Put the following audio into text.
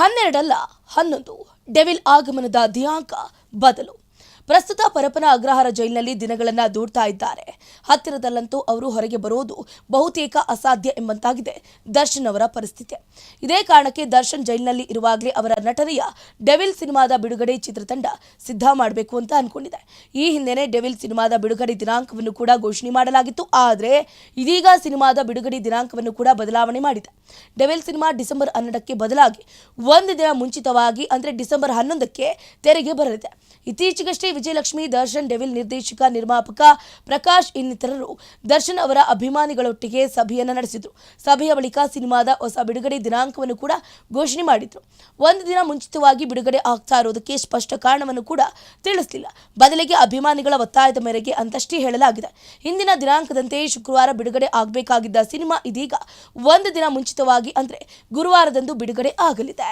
ಹನ್ನೆರಡಲ್ಲ ಹನ್ನೊಂದು. ಡೆವಿಲ್ ಆಗಮನದ ದಿನಾಂಕ ಬದಲು. ಪ್ರಸ್ತುತ ಪರಪನ ಅಗ್ರಹಾರ ಜೈಲಿನಲ್ಲಿ ದಿನಗಳನ್ನ ದೂಡ್ತಾ ಇದ್ದಾರೆ. ಹತ್ತಿರದಲ್ಲಂತೂ ಅವರು ಹೊರಗೆ ಬರೋದು ಬಹುತೇಕ ಅಸಾಧ್ಯ ಎಂಬಂತಾಗಿದೆ ದರ್ಶನ್ ಅವರ ಪರಿಸ್ಥಿತಿ. ಇದೇ ಕಾರಣಕ್ಕೆ ದರ್ಶನ್ ಜೈಲಿನಲ್ಲಿ ಇರುವಾಗಲೇ ಅವರ ನಟನೆಯ ಡೆವಿಲ್ ಸಿನಿಮಾದ ಬಿಡುಗಡೆ ಚಿತ್ರತಂಡ ಸಿದ್ಧ ಮಾಡಬೇಕು ಅಂತ ಅನ್ಕೊಂಡಿದೆ. ಈ ಹಿಂದೆನೆ ಡೆವಿಲ್ ಸಿನಿಮಾದ ಬಿಡುಗಡೆ ದಿನಾಂಕವನ್ನು ಕೂಡ ಘೋಷಣೆ ಮಾಡಲಾಗಿತ್ತು. ಆದರೆ ಇದೀಗ ಸಿನಿಮಾದ ಬಿಡುಗಡೆ ದಿನಾಂಕವನ್ನು ಕೂಡ ಬದಲಾವಣೆ ಮಾಡಿದೆ. ಡೆವಿಲ್ ಸಿನಿಮಾ ಡಿಸೆಂಬರ್ ಹನ್ನೆರಡಕ್ಕೆ ಬದಲಾಗಿ ಒಂದು ದಿನ ಮುಂಚಿತವಾಗಿ ಅಂದರೆ ಡಿಸೆಂಬರ್ ಹನ್ನೊಂದಕ್ಕೆ ತೆರೆಗೆ ಬರಲಿದೆ. ಇತ್ತೀಚೆಗಷ್ಟೇ ವಿಜಯಲಕ್ಷ್ಮಿ, ದರ್ಶನ್, ಡೆವಿಲ್ ನಿರ್ದೇಶಕ, ನಿರ್ಮಾಪಕ ಪ್ರಕಾಶ್ ಇನ್ನಿತರರು ದರ್ಶನ್ ಅವರ ಅಭಿಮಾನಿಗಳೊಟ್ಟಿಗೆ ಸಭೆಯನ್ನು ನಡೆಸಿದರು. ಸಭೆಯ ಬಳಿಕ ಸಿನಿಮಾದ ಹೊಸ ಬಿಡುಗಡೆ ದಿನಾಂಕವನ್ನು ಕೂಡ ಘೋಷಣೆ ಮಾಡಿದ್ರು. ಒಂದು ದಿನ ಮುಂಚಿತವಾಗಿ ಬಿಡುಗಡೆ ಆಗ್ತಾ ಇರೋದಕ್ಕೆ ಸ್ಪಷ್ಟ ಕಾರಣವನ್ನು ಕೂಡ ತಿಳಿಸಲಿಲ್ಲ. ಬದಲಿಗೆ ಅಭಿಮಾನಿಗಳ ಒತ್ತಾಯದ ಮೇರೆಗೆ ಅಂತಷ್ಟೇ ಹೇಳಲಾಗಿದೆ. ಹಿಂದಿನ ದಿನಾಂಕದಂತೆ ಶುಕ್ರವಾರ ಬಿಡುಗಡೆ ಆಗಬೇಕಾಗಿದ್ದ ಸಿನಿಮಾ ಇದೀಗ ಒಂದು ದಿನ ಮುಂಚಿತವಾಗಿ ಅಂದರೆ ಗುರುವಾರದಂದು ಬಿಡುಗಡೆ ಆಗಲಿದೆ.